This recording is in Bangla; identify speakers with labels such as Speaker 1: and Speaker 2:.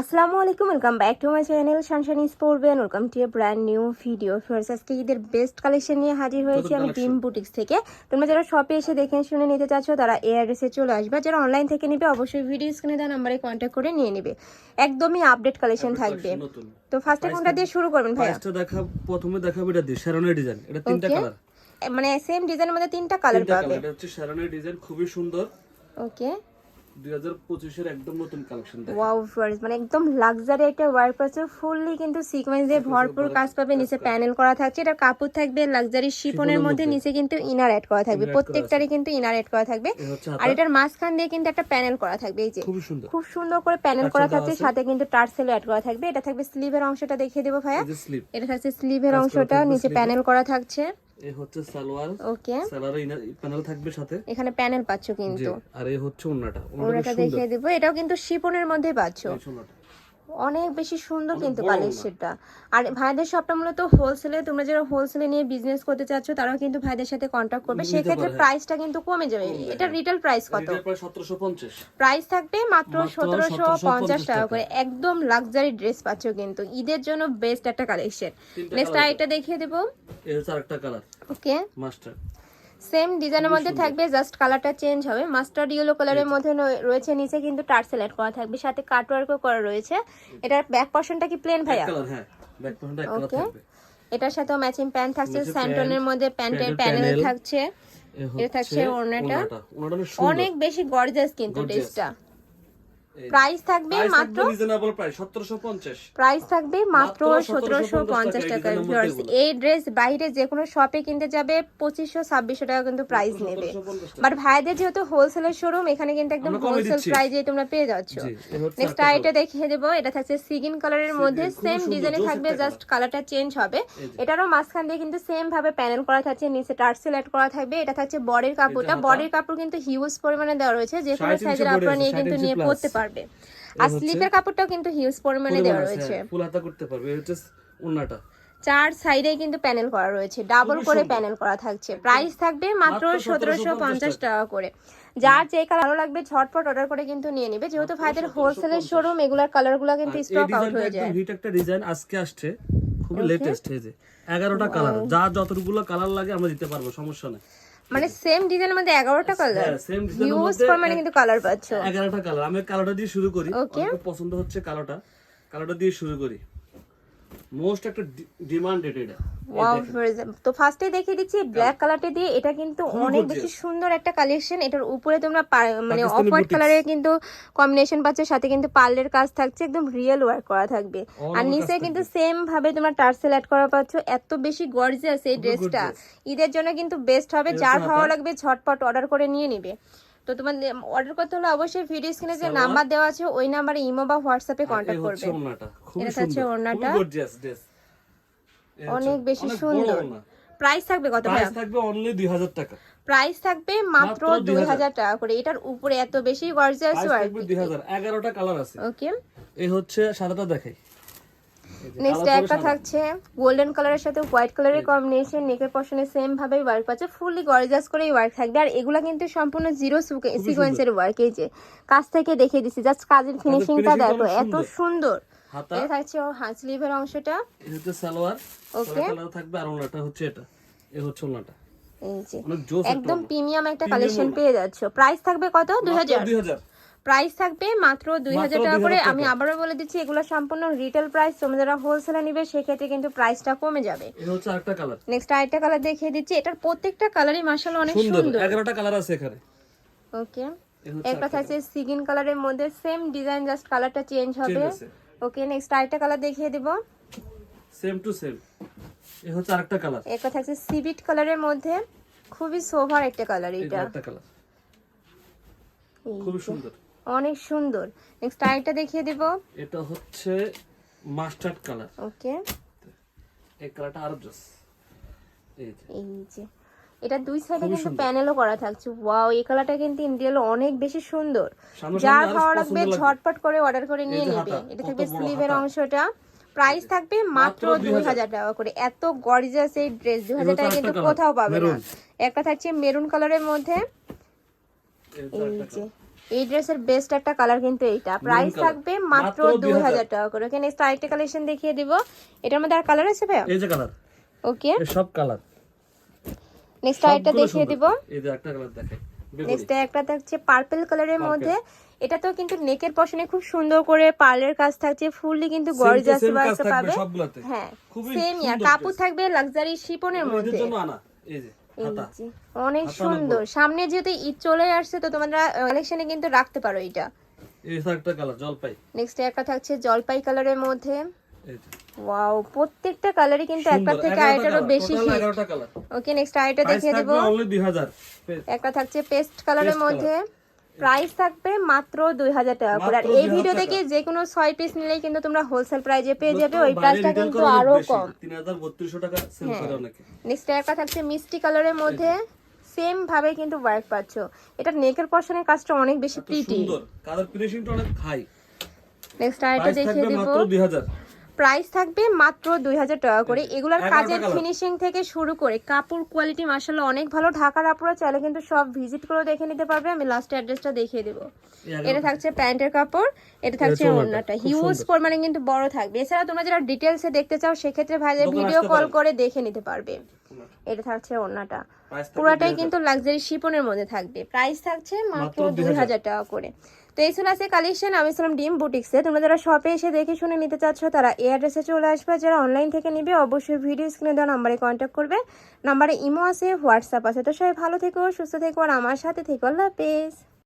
Speaker 1: আসসালামু আলাইকুম welcome back to my channel sunshine স্পোর্টবেন welcome to a brand new video first আজকে ঈদের বেস্ট কালেকশন নিয়ে হাজির হয়েছি আমি টিম বুটিক্স থেকে। তোমরা যারা শপে এসে দেখে শুনে নিতে চাচ্ছ তারা এই অ্যাড্রেসে চলে আসবে। যারা অনলাইন থেকে নিবে অবশ্যই ভিডিও স্ক্রিনে দেওয়া নাম্বারে কন্ট্যাক্ট করে নিয়ে নেবে। একদমই আপডেট কালেকশন থাকবে। তো ফার্স্টে কোনটা দিয়ে শুরু করবেন
Speaker 2: প্রাইসটা দেখা প্রথমে দেখাবো এটা দিয়ে ডিজাইন এটা তিনটা কালার
Speaker 1: মানে সেম ডিজাইনের মধ্যে তিনটা কালার পাবে।
Speaker 2: এটা হচ্ছে শ্যারনের ডিজাইন খুবই সুন্দর।
Speaker 1: ওকে
Speaker 2: 2025 এর একদম নতুন কালেকশন
Speaker 1: ওয়াও ফ্লোরিস মানে একদম লাক্সারি একটা ওয়ার্ক আছে ফুললি কিন্তু সিকোয়েন্স দিয়ে ভরপুর কাজ পাবে নিচে প্যানেল করা থাকছে এটা কাপড় থাকবে লাক্সারি শিফনের মধ্যে নিচে কিন্তু ইনার অ্যাড করা থাকবে প্রত্যেকটারই কিন্তু ইনার অ্যাড করা থাকবে। আর এটার মাঝখান দিয়ে কিন্তু একটা প্যানেল করা থাকবে এই যে।
Speaker 2: সুন্দর।
Speaker 1: খুব সুন্দর করে প্যানেল করা থাকছে সাথে কিন্তু টার্সেল অ্যাড করা থাকবে এটা থাকবে স্লিভের অংশটা দেখিয়ে দেবো ভাইয়া। এটা থাকছে স্লিভের অংশটা নিচে প্যানেল করা থাকছে।
Speaker 2: এই হচ্ছে সালোয়ার।
Speaker 1: ওকে।
Speaker 2: সালোয়ারে প্যানেল থাকবে সাথে।
Speaker 1: এখানে প্যানেল পাচ্ছ কিন্তু।
Speaker 2: আর এই হচ্ছে ওন্নাটা ওন্নাটা
Speaker 1: দেখিয়ে দিব। এটাও কিন্তু শিপনের মধ্যে পাচ্ছ। অনেক বেশি সুন্দর কিন্তু কালেকশনটা আর ভাইদের শপটা মূলত হোলসেলে তোমরা যারা হোলসেলে নিয়ে বিজনেস করতে চাচ্ছ তারাও কিন্তু ভাইদের সাথে কন্ট্যাক্ট করবে। সেক্ষেত্রে। প্রাইসটা কিন্তু কমে যাবে। এটা রিটেল প্রাইস কত?
Speaker 2: এটার প্রায় 1750
Speaker 1: প্রাইস থাকবে মাত্র সতেরোশো
Speaker 2: 1750
Speaker 1: পঞ্চাশ টাকা। করে। একদম লাক্সারি ড্রেস পাচ্ছ কিন্তু। ঈদের জন্য বেস্ট একটা কালেকশন নেক্সট আরেকটা দেখিয়ে দেবো।
Speaker 2: এই আরেকটা কালার
Speaker 1: ওকে
Speaker 2: মাস্টার
Speaker 1: সেম ডিজাইনের মধ্যে থাকবে জাস্ট কালারটা চেঞ্জ হবে। মাস্টার্ড ইয়েলো কালারের মধ্যে রয়েছে নিচে কিন্তু টার্সেল অ্যাড করা থাকবে সাথে কাটওয়ার্কও করা রয়েছে। এটার ব্যাক পোর্শনটা কি প্লেন ভাইয়া?
Speaker 2: ওকে হ্যাঁ.
Speaker 1: এটার সাথেও ম্যাচিং প্যান্ট থাকছে স্যান্টনের মধ্যে প্যান্টের প্যানেল থাকছে। এটা থাকছে ওড়নাটা।
Speaker 2: অনেক
Speaker 1: বেশি গর্জাস কিন্তু। ড্রেসটা প্রাইস থাকবে মাত্র
Speaker 2: রিজনেবল প্রাইস 1750
Speaker 1: প্রাইস থাকবে মাত্র
Speaker 2: মাত্র 1750
Speaker 1: পঞ্চাশ
Speaker 2: টাকা,
Speaker 1: ভিউয়ার্স এই ড্রেস বাইরে যে কোনো শপে কিনতে যাবে পঁচিশশো ছাব্বিশশো টাকা কিন্তু প্রাইস নেবে। বাট ভাইদের যেহেতু হোলসেলের শোরুম এখানে কিন্তু একদম হোলসেল। প্রাইজে তোমরা পেয়ে যাচ্ছ। নেক্সট আইটা দেখিয়ে দেবো এটা থাকছে সিগিন কালারের মধ্যে সেম ডিজাইনে থাকবে জাস্ট কালারটা চেঞ্জ হবে। এটারও মাঝখান দিয়ে কিন্তু সেম ভাবে প্যানেল করা থাকছে নিচে টার্সেল অ্যাড করা থাকবে এটা থাকছে বডির কাপড়টা। বডির কাপড় কিন্তু হিউজ পরিমাণে দেওয়া রয়েছে যে কোনো সাইজের আপনারা নিয়ে কিন্তু নিয়ে। পড়তে পারবে। আর স্লিপের কাপড়টাও কিন্তু হিউজ পরিমাণে দেওয়া রয়েছে।
Speaker 2: ফুল হাতা করতে পারবে। হচ্ছে ওন্নাটা।
Speaker 1: চার সাইডে কিন্তু প্যানেল করা রয়েছে। ডাবল করে প্যানেল করা থাকছে। প্রাইস থাকবে মাত্র সতেরোশো পঞ্চাশ টাকা করে। যার যে কালার ভালো লাগবে ঝটপট অর্ডার করে কিন্তু নিয়ে নিবে। যেহেতু ভাইদের হোলসেলের শোরুম এগুলার কালারগুলো কিন্তু স্টক আউট হয়ে যায়।
Speaker 2: হিট একটা ডিজাইন আজকে আসছে। খুবই লেটেস্ট যে। 11টা কালার যা যতগুলো কালার লাগে আমরা দিতে পারব সমস্যা নেই।
Speaker 1: মানে সেম ডিজাইনের মধ্যে এগারোটা কালার
Speaker 2: সেম
Speaker 1: হিউজ
Speaker 2: মধ্যে
Speaker 1: মানে কিন্তু কালার পাচ্ছ।
Speaker 2: 11টা কালার আমি কালারটা দিয়ে শুরু করি. আমার পছন্দ হচ্ছে কালোটা কালোটা দিয়ে শুরু করি। মোস্ট একটা ডিমান্ডেড এটা।
Speaker 1: তো ফার্স্টে দেখিয়ে দিচ্ছি ব্ল্যাক কালারটা দিয়ে এটা কিন্তু অনেক বেশি সুন্দর একটা কালেকশন এটার উপরে তোমরা মানে অফ হোয়াইট কালারের কিন্তু কম্বিনেশন পাচ্ছ সাথে কিন্তু পার্লের কাজ থাকছে একদম রিয়েল ওয়ার্ক করা থাকবে। আর নিচে কিন্তু সেম ভাবে তোমরা টার্সেল অ্যাড করা পাচ্ছ এত বেশি গর্জিয়াস এই ড্রেসটা ঈদের জন্য কিন্তু বেস্ট হবে যার ভালো লাগবে ঝটপট অর্ডার করে নিয়ে নিবে। তো তোমার অর্ডার করতে হলে অবশ্যই ভিডিও স্ক্রিনে যে নাম্বার দেওয়া আছে ওই নাম্বারে ইমো বা হোয়াটসঅ্যাপে কন্ট্যাক্ট করবে। এটা হচ্ছে
Speaker 2: সুন্দর
Speaker 1: ওড়নাটা। অনেক বেশি সুন্দর। প্রাইস থাকবে কত
Speaker 2: প্রাইস থাকবে অনলি 2000 টাকা।
Speaker 1: প্রাইস থাকবে মাত্র
Speaker 2: মাত্র
Speaker 1: দুই
Speaker 2: 2000
Speaker 1: হাজার টাকা করে। এটার উপরে এত বেশি গর্জিয়াস ওয়ার্ক
Speaker 2: 2000 11টা কালার আছে।
Speaker 1: ওকে
Speaker 2: এই হচ্ছে সাদাটা দেখাই।
Speaker 1: নেক্সট একটা থাকছে গোল্ডেন কালারের সাথে হোয়াইট কালারের কম্বিনেশন নেকের পশনে সেম ভাবে ওয়ার্ক পাচ্ছে ফুললি গর্জিয়াস করে ওয়ার্ক থাকবে। আর এগুলা কিন্তু সম্পূর্ণ জিরো সিকোয়েন্সের ওয়ার্ক এই যে কাছ থেকে দেখিয়ে দিচ্ছি জাস্ট কাজের ফিনিশিংটা দেখো এত
Speaker 2: সুন্দর।
Speaker 1: এটা থাকছে ও হাত স্লিভের অংশটা।
Speaker 2: হচ্ছে সালোয়ার।
Speaker 1: Okay.
Speaker 2: কালার থাকবে আর ওনাটা হচ্ছে এটা। এই হচ্ছে ওনাটা
Speaker 1: এই যে একদম প্রিমিয়াম একটা কালেকশন পেয়ে যাচ্ছ। প্রাইস থাকবে কত? দুই হাজার।
Speaker 2: 2000
Speaker 1: প্রাইস থাকবে মাত্র দুই হাজার টাকা করে। আমি আবারও বলে দিচ্ছি এগুলো সম্পূর্ণ রিটেল প্রাইস তোমরা যারা হোলসেলে নিবে সেক্ষেত্রে কিন্তু প্রাইসটা কমে যাবে। নেক্সট আরেকটা কালার দেখিয়ে দিচ্ছি। এটার প্রত্যেকটা কালারই মার্শাল অনেক
Speaker 2: সুন্দর। 11টা কালার আছে এখানে।
Speaker 1: ওকে একটা থাকছে সিগিন কালারের মধ্যে সেম ডিজাইন জাস্ট কালারটা চেঞ্জ হবে। ওকে নেক্সট আরেকটা কালার দেখিয়ে দিব।
Speaker 2: সেম টু সেম এই হচ্ছে আরেকটা কালার
Speaker 1: একটা থাকছে সিভিট কালারের মধ্যে। খুবই সোভার একটা কালার এটা
Speaker 2: একটা কালার
Speaker 1: যে।
Speaker 2: সুন্দর।
Speaker 1: অনেক সুন্দর। নেক্সট আরেকটা দেখিয়ে দিব।
Speaker 2: এটা হচ্ছে মাস্টার্ড কালার।
Speaker 1: ওকে।
Speaker 2: এই কালারটা আরও জোস। এই যে।
Speaker 1: যে। এটা দুই সাইডে কিন্তু প্যানেলও করা থাকছে। ওয়াও এই কালারটা কিন্তু ইন্ডিয়াল অনেক বেশি সুন্দর। যার
Speaker 2: আরও
Speaker 1: ভালো লাগবে। ঝটপট করে অর্ডার করে নিয়ে নেবে। এটা থাকবে স্লিভের অংশটা। প্রাইস থাকবে মাত্র দুই
Speaker 2: 2000
Speaker 1: হাজার টাকা করে। এত গর্জিয়াস এই ড্রেস দুই হাজার টাকা কিন্তু কোথাও পাবে না। একটা থাকছে মেরুন কালারের মধ্যে।
Speaker 2: এই
Speaker 1: যে। এই ড্রেসের বেস্ট একটা কালার কিন্তু এইটা। প্রাইস থাকবে মাত্র দুই হাজার। টাকা করে। ওকে নেক্সট আরেকটা কালেকশন দেখিয়ে দিব। এটার মধ্যে আর কালার আছে
Speaker 2: এই যে কালার
Speaker 1: ওকে
Speaker 2: সব কালার
Speaker 1: নেক্সট আরেকটা দেখিয়ে দিব।
Speaker 2: এই যে একটা কালার দেখে
Speaker 1: নেক্সট একটা থাকছে পার্পল কালারের মধ্যে। এটা তো কিন্তু নেকের পশনে খুব সুন্দর করে পার্লের কাজ থাকছে। ফুললি কিন্তু গর্জাস ওয়ার্ক পাবে। হ্যাঁ সেম কাপড় থাকবে লাক্সারি শিপনের মধ্যে।
Speaker 2: এই যে,
Speaker 1: অনেক সুন্দর। সামনে যেহেতু ঈদ চলে আসছে তো তোমরা কালেকশনে কিন্তু রাখতে পারো এটা।
Speaker 2: কালার জলপাই।
Speaker 1: নেক্সট একটা থাকছে জলপাই কালারের মধ্যে। ওয়াও প্রত্যেকটা কালারই কিন্তু একটা থেকে
Speaker 2: 11টা
Speaker 1: আরেকটারও বেশি
Speaker 2: total
Speaker 1: হিট
Speaker 2: 11টা কালার
Speaker 1: ওকে নেক্সট আরেকটা দেখিয়ে দেব।
Speaker 2: থাকবে অনলি 2000
Speaker 1: একটা থাকছে পেস্ট কালারের মধ্যে। প্রাইস থাকবে মাত্র দুই হাজার টাকা করে। আর এই ভিডিও। থেকে যে কোনো ছয় পিস নিলেই কিন্তু তোমরা হোলসেল প্রাইজে পেয়ে যাবে ওই প্রাইসটা কিন্তু
Speaker 2: আরও
Speaker 1: কম।
Speaker 2: 3200 টাকা সেল
Speaker 1: হ্যাঁ। নেক্সট একটা থাকছে মিষ্টি কালারের মধ্যে সেম ভাবে কিন্তু ওয়ার্ক পাচ্ছ। এটা নেকের পশনের কাজটা অনেক বেশি প্রিটি
Speaker 2: সুন্দর। কালার ফিনিশিংটা অনেক হাই
Speaker 1: নেক্সট
Speaker 2: প্রাইস
Speaker 1: দেখিয়ে দেব।
Speaker 2: মাত্র 2000
Speaker 1: প্রাইস থাকবে মাত্র দুই হাজার টাকা করে। এগুলার কাজের ফিনিশিং থেকে শুরু করে কাপড় কোয়ালিটি মাসাল্লাহ অনেক ভালো। ঢাকার আপুরা চাইলে কিন্তু সব ভিজিট করে দেখে নিতে পারবে। আমি লাস্ট অ্যাড্রেসটা দেখিয়ে দেবো। এটা থাকছে প্যান্টের কাপড় এটা থাকছে ওড়নাটা হিউজ। পরিমাণে কিন্তু বড় থাকবে। এছাড়া তোমরা যারা ডিটেলসে দেখতে চাও সেক্ষেত্রে ভাইদের ভিডিও কল করে দেখে নিতে পারবে। এটা থাকছে ওড়নাটা পুরাটাই কিন্তু লাক্সারি শিপনের মধ্যে থাকবে। প্রাইস থাকছে মাত্র
Speaker 2: মাত্র
Speaker 1: দুই হাজার টাকা করে। তো এই ছিল আছে কালেকশন আমি ছিলাম ডিম বুটিক্সে। তোমরা যারা শপে এসে দেখে শুনে নিতে চাচ্ছ, তারা এই অ্যাড্রেসে চলে আসবে। যারা অনলাইন থেকে নিবে, অবশ্যই ভিডিও স্ক্রিনে দেওয়া নাম্বারে কন্ট্যাক্ট করবে। নাম্বারে ইমো আছে হোয়াটসঅ্যাপ আছে। তো সবাই ভালো থেকো, সুস্থ থেকো, আর আমার সাথে থেকো। আল্লাহ হাফেজ।